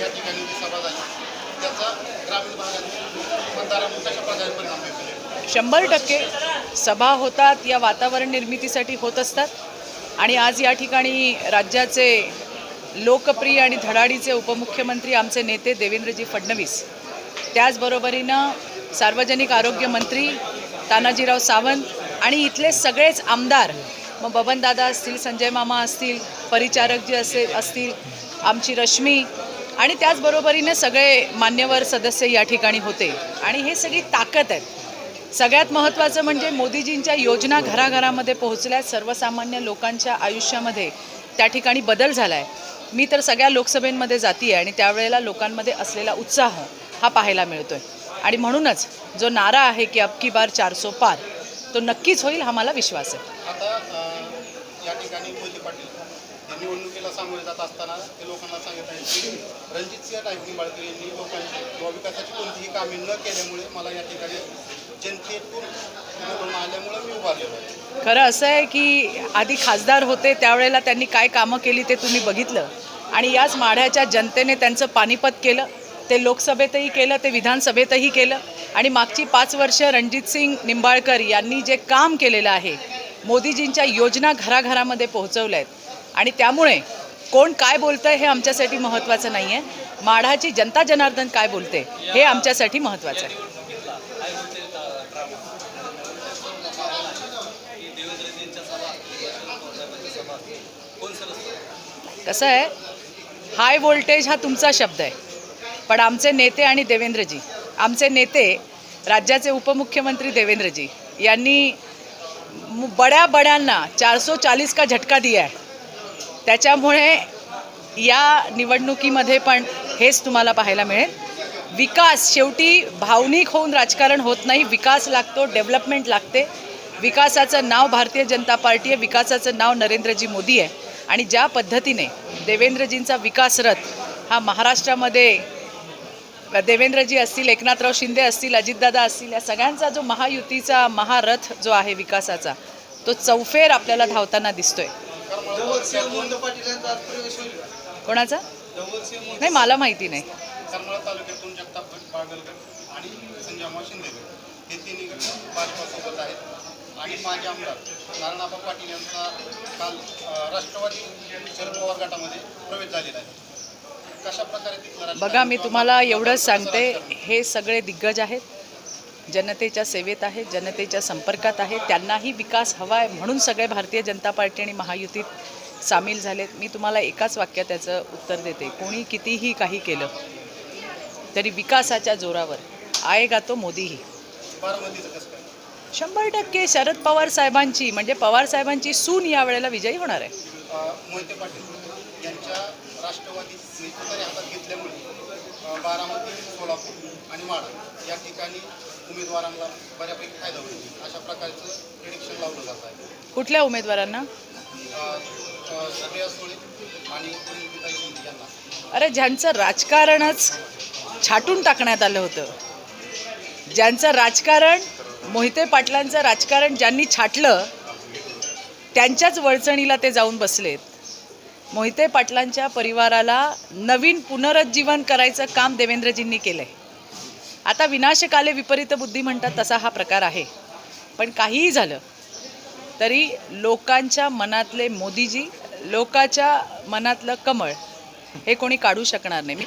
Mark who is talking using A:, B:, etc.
A: या ठिकाणी जी सभा झाली. त्याचा ग्रामीण भागातील मतदारांवर कशा प्रकारे परिणाम
B: शंभर टक्के सभा होतात या वातावरण निर्मितीसाठी होत असतात. आणि आज या ठिकाणी राज्याचे लोकप्रिय आणि धडाडीचे उपमुख्यमंत्री आमचे नेते देवेंद्रजी फडणवीस. त्याचबरोबरीनं सार्वजनिक आरोग्य मंत्री तानाजीराव सावंत आणि इथले सगळेच आमदार मग बबनदादा असतील संजय मामा असतील परिचारक जे असे असतील आमची रश्मी आणि त्याचबरोबरीने सगळे मान्यवर सदस्य या ठिकाणी होते. आणि हे सगळी ताकद आहेत. सगळ्यात महत्त्वाचं म्हणजे मोदीजींच्या योजना घराघरामध्ये पोहोचल्या. सर्वसामान्य लोकांच्या आयुष्यामध्ये त्या ठिकाणी बदल झाला आहे मी तर सगळ्या लोकसभेमध्ये जाती आहे आणि त्यावेळेला लोकांमध्ये असलेला उत्साह हा पाहायला मिळतो आहे आणि म्हणूनच जो नारा आहे की अबकी बार चारसो पार तो नक्कीच होईल हा मला विश्वास आहे.
A: आता या ठिकाणी मोहिते पाटील निवडणुकीला सामोरे जात असताना ते लोकांना सांगत आहेत की रणजितसिंह नाईक निंबाळकर यांनी लोकांची किंवा विकासाची कोणतीही कामे न केल्यामुळे मला या ठिकाणी जनतेतून निवडून आल्यामुळे मी उभारलेलो
B: खरं असं आहे की आधी खासदार होते त्यावेळेला त्यांनी काय कामं केली ते तुम्ही बघितलं. आणि याच माढ्याच्या जनतेने त्यांचं पानिपत केलं ते लोकसभेतही केलं ते विधानसभेतही केलं. आणि मागची पाच वर्ष रणजितसिंग निंबाळकर यांनी जे काम केलेलं आहे मोदीजींच्या योजना घराघरामध्ये पोहोचवल्या आहेत आणि त्यामुळे कोण काय बोलतंय हे आमच्यासाठी महत्त्वाचं नाही आहे माढाची जनता जनार्दन काय बोलते हे आमच्यासाठी महत्त्वाचं आहे. कसं आहे? हाय व्होल्टेज हा तुमचा शब्द आहे. पण आमचे नेते आणि देवेंद्रजी आमचे नेते राज्याचे उपमुख्यमंत्री देवेंद्रजी यांनी बड्या बड्यांना चारसो चाळीस का झटका दिया आहे त्याच्यामुळे या निवडणुकीमध्ये पण हेच तुम्हाला पाहायला मिळेल. विकास शेवटी भावनिक होऊन राजकारण होत नाही. विकास लागतो डेव्हलपमेंट लागते. विकासाचं नाव भारतीय जनता पार्टी आहे. विकासाचं नाव नरेंद्रजी मोदी आहे. आणि ज्या पद्धतीने देवेंद्रजींचा विकास रथ हा महाराष्ट्रामध्ये देवेंद्रजी असतील एकनाथराव शिंदे असतील अजितदादा असतील या सगळ्यांचा जो महायुतीचा महारथ जो आहे विकासाचा तो चौफेर आपल्याला धावताना दिसतोय. कोणाचा? नाही मला माहिती नाही.
A: करमाळा तालुक्यातून जगताप बागलकर आणि संजयमा शिंदेकर हे तिन्ही भाजपासोबत आहेत. आणि माजी आमदार नारायणआबा पाटील यांचा काल अं, राष्ट्रवादी शरद पवार गटामध्ये प्रवेश झालेला आहे. कशा प्रकारे तिथलं राजकारण
B: बघा मी तुम्हाला एवढंच सांगते? हे सगळे दिग्गज आहेत. जनतेच्या सेवेत आहेत जनतेच्या संपर्कात आहेत त्यांनाही विकास हवा आहे म्हणून सगळे भारतीय जनता पार्टी आणि महायुतीत सामील झालेत. मी तुम्हाला एकाच वाक्यात त्याचं उत्तर देते. कोणी कितीही काही केलं तरी विकासाच्या जोरावर आएगा तो मोदीही. शंभर टक्के शरद पवार साहेबांची म्हणजे पवार साहेबांची सून विजयी होणार
A: या प्रिडिक्शन लावलं जात आहे.
B: कुठल्या उमेदवारांना? अरे ज्यांचं राजकारणच छाटून टाकण्यात आलं होतं ज्यांचं राजकारण मोहिते पाटलांचं राजकारण ज्यांनी छाटलं त्यांच्याच वळचणीला ते जाऊन बसलेत. मोहिते पाटलांच्या परिवाराला नवीन पुनरुज्जीवन करायचं काम देवेंद्रजींनी केलं आहे आता विनाशकाले विपरीत बुद्धी म्हणतात तसा हा प्रकार आहे. पण काहीही झालं तरी लोकांच्या मनातले मोदीजी लोकाच्या मनातलं कमळ हे कोणी काढू शकणार नाही. मी